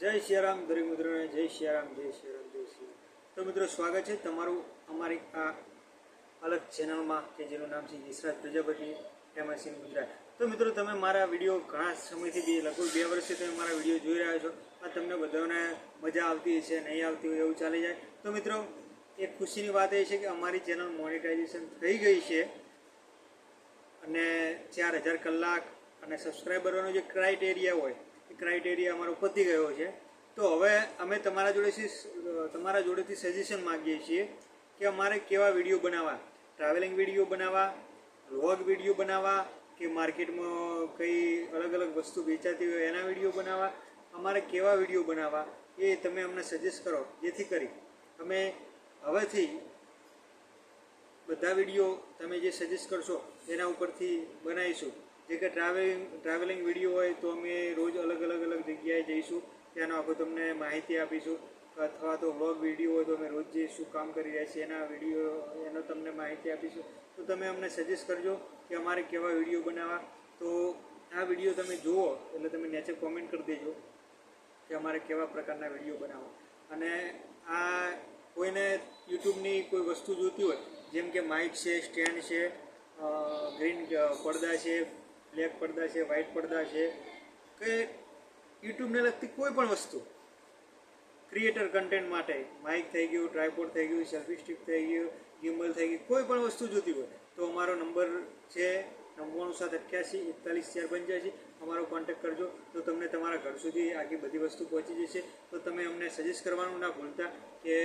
જય સિયારામ દરેક મિત્રોને, જય સિયારામ જય સિયારામ જય સિયારામ તો મિત્રો, સ્વાગત છે તમારું અમારી આ અલગ ચેનલમાં કે જેનું નામ છે યશરાજ પ્રજાપતિ ઇન ગુજરાત. તો મિત્રો, તમે મારા વીડિયો ઘણા સમયથી બે, લગભગ બે વર્ષથી તમે મારા વીડિયો જોઈ રહ્યા છો. આ તમને બધાને મજા આવતી હશે, નહીં આવતી હોય એવું ચાલી જાય. તો મિત્રો, એક ખુશીની વાત એ છે કે અમારી ચેનલ મોનિટાઇઝેશન થઈ ગઈ છે. અને ચાર હજાર કલાક અને સબસ્ક્રાઈબરોનો જે ક્રાઇટેરિયા હોય એ ક્રાઇટેરિયા અમારો પતી ગયો છે. તો હવે અમે તમારા જોડેથી તમારા જોડેથી સજેશન માગીએ છીએ કે અમારે કેવા વીડિયો બનાવવા? ટ્રાવેલિંગ વીડિયો બનાવવા વ્લોગ વીડિયો બનાવવા, કે માર્કેટમાં કઈ અલગ અલગ વસ્તુ વેચાતી હોય એના વીડિયો બનાવવા? અમારે કેવા વીડિયો બનાવવા? એ તમે અમને સજેસ્ટ કરો, જેથી કરી અમે હવેથી બધા વીડિયો તમે જે સજેસ્ટ કરશો એના ઉપરથી બનાવીશું. જે કે ટ્રાવેલિંગ ટ્રાવેલિંગ વીડિયો હોય તો અમે રોજ અલગ અલગ અલગ જગ્યાએ જઈશું. ત્યાંનો આખો તમને માહિતી આપીશું. અથવા તો વ્લોગ વીડિયો હોય તો અમે રોજ જે શું કામ કરી રહ્યા છીએ એના વીડિયો એનો તમને માહિતી આપીશું. તો તમે અમને સજેસ્ટ કરજો કે અમારે કેવા વીડિયો બનાવવા. તો આ વીડિયો તમે જુઓ, એટલે તમે નીચે કોમેન્ટ કરી દેજો કે અમારે કેવા પ્રકારના વીડિયો બનાવવા. અને આ કોઈને યુટ્યુબની કોઈ વસ્તુ જોતી હોય, જેમ કે માઇક છે સ્ટેન્ડ છે ગ્રીન પડદા છે બ્લેક પડદા છે વ્હાઇટ પડદા છે, કે યુટ્યુબને લગતી કોઈ પણ વસ્તુ ક્રિએટર કન્ટેન્ટ માટે માઇક થઈ ગયું ટ્રાયપોડ થઈ ગયું સેલ્ફી સ્ટિક થઈ ગયું ગિમ્બલ થઈ ગયું કોઈ પણ વસ્તુ જોતી હોય, તો અમારો નંબર છે નવ્વાણું સાત અઠ્યાસી, એકતાલીસ ચાર પંચ્યાસી, અમારો કોન્ટેક્ટ કરજો. તો તમને તમારા ઘર સુધી આખી બધી વસ્તુ પહોંચી જશે. તો તમે અમને સજેસ્ટ કરવાનું ના ભૂલતા કે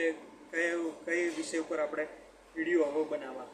કયો કઈ વિષય ઉપર આપણે વીડિયો હવે બનાવવા.